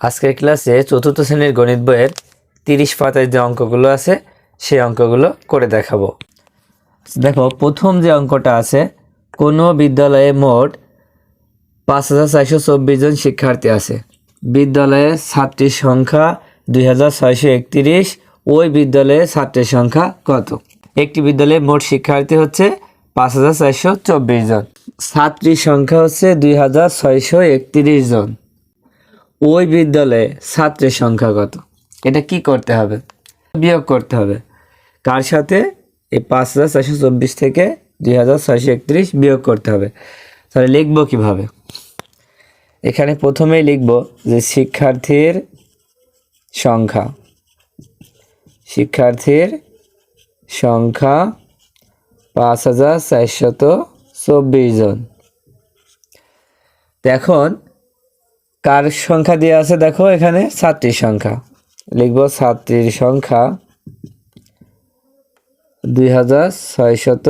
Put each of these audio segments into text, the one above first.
আজকের ক্লাসে চতুর্থ শ্রেণির গণিত বইয়ের তিরিশ পাতায় যে অঙ্কগুলো আছে, সেই অঙ্কগুলো করে দেখাবো। দেখো, প্রথম যে অঙ্কটা আছে, কোনো বিদ্যালয়ে মোট পাঁচ হাজার চারশো চব্বিশ জন শিক্ষার্থী আছে। বিদ্যালয়ে ছাত্রীর সংখ্যা দুই হাজার ছয়শো একত্রিশ, ওই বিদ্যালয়ে ছাত্রের সংখ্যা কত? একটি বিদ্যালয়ে মোট শিক্ষার্থী হচ্ছে পাঁচ হাজার চারশো চব্বিশ জন। ছাত্রীর সংখ্যা হচ্ছে দুই হাজার ছয়শো একত্রিশ জন। ওই বিদ্যালয়ে ছাত্রের সংখ্যা কত? এটা কি করতে হবে? বিয়োগ করতে হবে। কার সাথে? এই পাঁচ হাজার ছয়শো চব্বিশ থেকে দুই হাজার ছয়শো একত্রিশ বিয়োগ করতে হবে। তাহলে লিখব কীভাবে? এখানে প্রথমেই লিখব যে শিক্ষার্থীর সংখ্যা। শিক্ষার্থীর সংখ্যা পাঁচ হাজার চারশত চব্বিশ জন। এখন কার সংখ্যা দেওয়া আছে দেখো এখানে? ছাত্রীর সংখ্যা। লিখব ছাত্রীর সংখ্যা দুই হাজার ছয়শত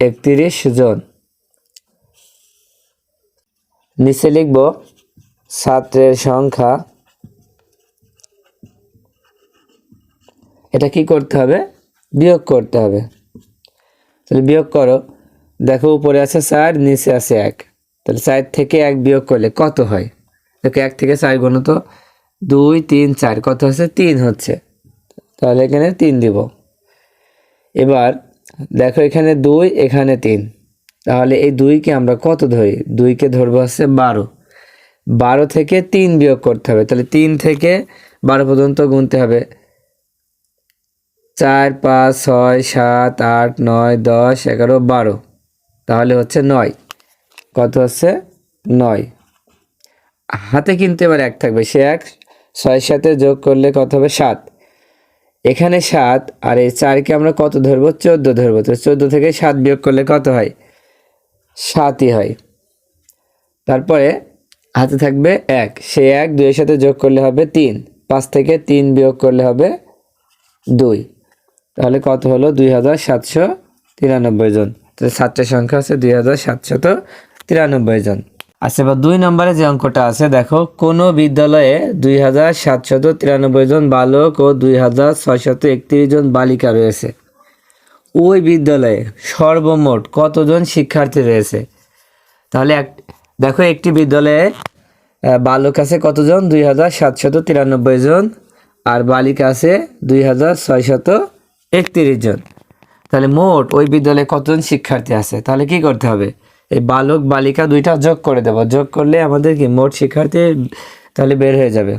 একত্রিশ জন। নিচে লিখব ছাত্রের সংখ্যা। এটা কি করতে হবে? বিয়োগ করতে হবে। তাহলে বিয়োগ করো। দেখো উপরে আছে চার, নিচে আছে এক। তাহলে চার থেকে এক বিয়োগ করলে কত হয়? দেখো, এক থেকে চার গুণ তো দুই, তিন, চার, কত হচ্ছে? তিন হচ্ছে। তাহলে এখানে তিন দিব। এবার দেখো, এখানে দুই, এখানে তিন। তাহলে এই দুইকে আমরা কত ধরি? দুইকে ধরবো হচ্ছে বারো। বারো থেকে তিন বিয়োগ করতে হবে। তাহলে তিন থেকে বারো পর্যন্ত গুনতে হবে। চার, পাঁচ, ছয়, সাত, আট, নয়, দশ, এগারো, বারো। তাহলে হচ্ছে নয়। কত হচ্ছে? নয়। হাতে কিন্তু এবার এক থাকবে, সে এক ছয়ের সাথে যোগ করলে কত হবে? সাত। এখানে সাত আর এই চারকে আমরা কত ধরবো? চোদ্দ ধরবো। তো চোদ্দ থেকে সাত বিয়োগ করলে কত হয়? সাতই হয়। তারপরে হাতে থাকবে এক, সে এক দুইয়ের সাথে যোগ করলে হবে তিন, পাঁচ থেকে তিন বিয়োগ করলে হবে দুই। তাহলে কত হলো? দুই হাজার সাতশো তিরানব্বই জন। তাহলে ছাত্রের সংখ্যা আছে দুই হাজার সাতশত তিরানব্বই জন। আচ্ছা এবার দুই নম্বরে যে অঙ্কটা আছে, দেখো, কোনো বিদ্যালয়ে দুই হাজার সাতশত তিরানব্বই জন বালক ও দুই হাজার ছয়শত একত্রিশ জন বালিকা রয়েছে। ওই বিদ্যালয়ে সর্বমোট কতজন শিক্ষার্থী রয়েছে? তাহলে এক, দেখো, একটি বিদ্যালয়ে বালক আছে কতজন? দুই হাজার সাতশত তিরানব্বই জন আর বালিকা আছে দুই হাজার ছয়শত একত্রিশ জন। তাহলে মোট ওই বিদ্যালয়ে কতজন শিক্ষার্থী আছে? তাহলে কি করতে হবে? এই বালক বালিকা দুইটা যোগ করে দেব। যোগ করলে আমাদের কি? মোট শিক্ষার্থী তাহলে বের হয়ে যাবে।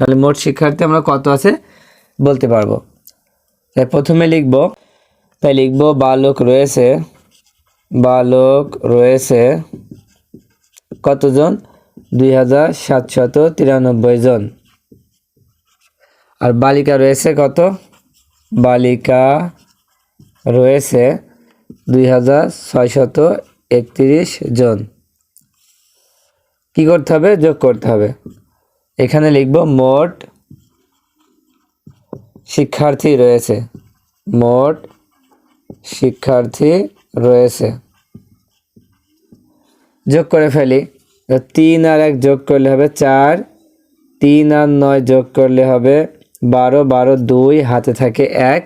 তাহলে মোট শিক্ষার্থী আমরা কত আছে বলতে পারব। তাই প্রথমে লিখব, তাই লিখব, বালক রয়েছে বালক রয়েছে কতজন? দুই হাজার সাতশত তিরানব্বই জন। আর বালিকা রয়েছে কত? বালিকা রয়েছে দুই হাজার ছয়শত একত্রিশ জন। কি করতে হবে? যোগ করতে হবে। এখানে লিখব মোট শিক্ষার্থী রয়েছে। মোট শিক্ষার্থী রয়েছে। যোগ করে ফেলি। তিন আর এক যোগ করলে হবে চার। তিন আর নয় যোগ করলে হবে বারো। বারো দুই, হাতে থাকে এক।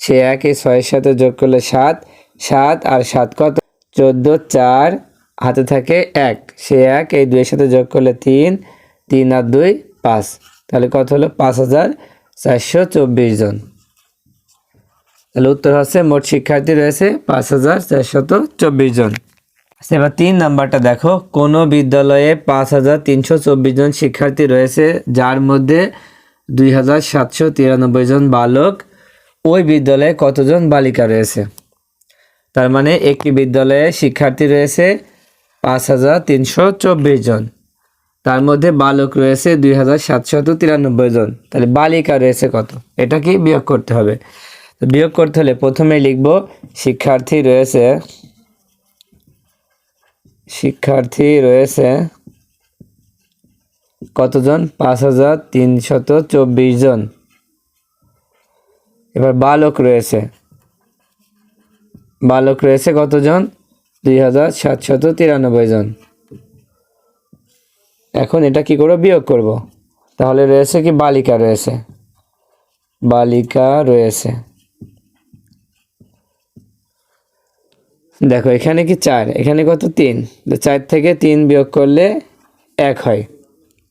সে এক ছয়ের সাথে যোগ করলে সাত। সাত আর সাত কত? চোদ্দ চার হাতে থাকে এক। সে এক এই দুইয়ের সাথে যোগ করলে তিন তিন আর দুই পাঁচ। তাহলে কত হলো? পাঁচ হাজার চারশো চব্বিশ জন। তাহলে উত্তর হচ্ছে মোট শিক্ষার্থী রয়েছে পাঁচ হাজার চারশত চব্বিশ জন। আচ্ছা, এবার তিন নাম্বারটা দেখো। কোনো বিদ্যালয়ে পাঁচ হাজার তিনশো চব্বিশ জন শিক্ষার্থী রয়েছে যার মধ্যে দুই হাজার সাতশো তিরানব্বই জন বালক। ওই বিদ্যালয়ে কতজন বালিকা রয়েছে? তার মানে একটি বিদ্যালয়ে শিক্ষার্থী রয়েছে পাঁচ হাজার তিনশো চব্বিশ জন। তার মধ্যে বালক রয়েছে দুই হাজার সাতশত তিরানব্বই জন। তাহলে বালিকা রয়েছে কত? এটা কি বিয়োগ করতে হবে? বিয়োগ করতে হলে প্রথমে লিখব, শিক্ষার্থী রয়েছে শিক্ষার্থী রয়েছে কতজন? পাঁচ হাজার তিনশত চব্বিশ জন। এবার বালক রয়েছে বালক রয়েছে কতজন? দুই হাজার সাতশত তিরানব্বই জন। এখন এটা কি করব? বিয়োগ করব। তাহলে রয়েছে কি বালিকা রয়েছে। বালিকা রয়েছে। দেখো, এখানে কি চার, এখানে কত? তিন। তো চার থেকে তিন বিয়োগ করলে এক হয়।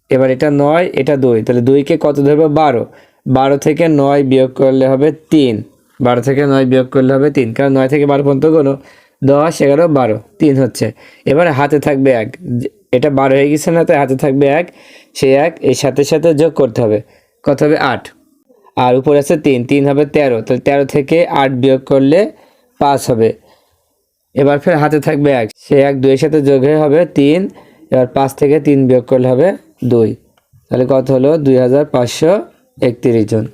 এবার এটা নয়, এটা দুই। তাহলে দুইকে কত ধরবে? বারো। বারো থেকে নয় বিয়োগ করলে হবে তিন। বারো থেকে নয় বিয়োগ করলে হবে তিন, কারণ নয় থেকে বারো পর্যন্ত কোনো দশ, এগারো, বারো, তিন হচ্ছে। এবার হাতে থাকবে এক। এটা বারো হয়ে গেছে না, তাই হাতে থাকবে এক। সেই এক, এর সাথে সাথে যোগ করতে হবে। কত হবে? আট। আর উপরে আছে তিন তিন হবে তেরো। তাহলে তেরো থেকে আট বিয়োগ করলে পাঁচ হবে। এবার ফের হাতে থাকবে এক। সে এক দুইয়ের সাথে যোগ হয়ে হবে তিন। এবার পাঁচ থেকে তিন বিয়োগ করলে হবে দুই। তাহলে কত হলো? দুই হাজার পাঁচশো একত্রিশ জন।